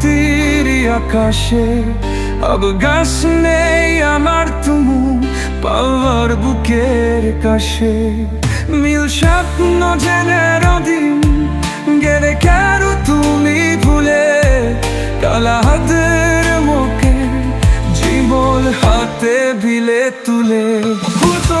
প্রতিরি আকাশে অবগাস নেই আমার তুমু পাওয়ার বুকের কাছে। মিল স্বপ্ন জেনে রদিন গেলে কেন তুমি ভুলে? কালা হাতের মুখে জীবন হাতে বিলে তুলে ফুটো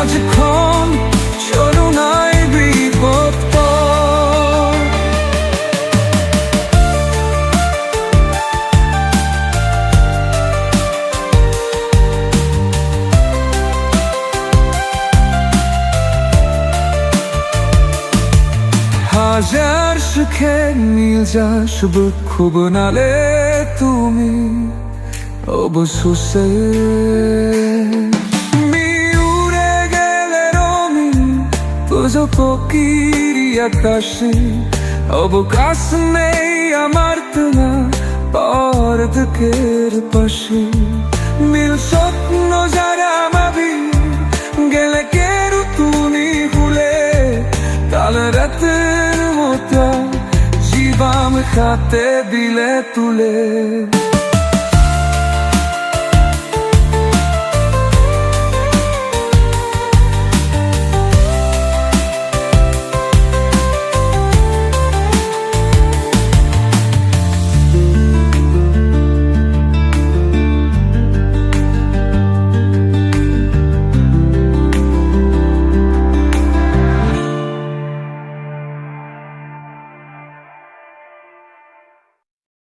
আজক্ষণ চরুণায় বিভক্ত হাজার সুখে নীল যা শুভ খুব নালে তুমি অবশেষে পুজো পকিরি আকাশে, অবকাশ নেই আমার পর দুঃখের পাশে। নীল স্বপ্ন যারা মাবি, গেলে কেরু তুমি ভুলে কাল রাতের মতো জীবাম খাতে দিলে তুলে।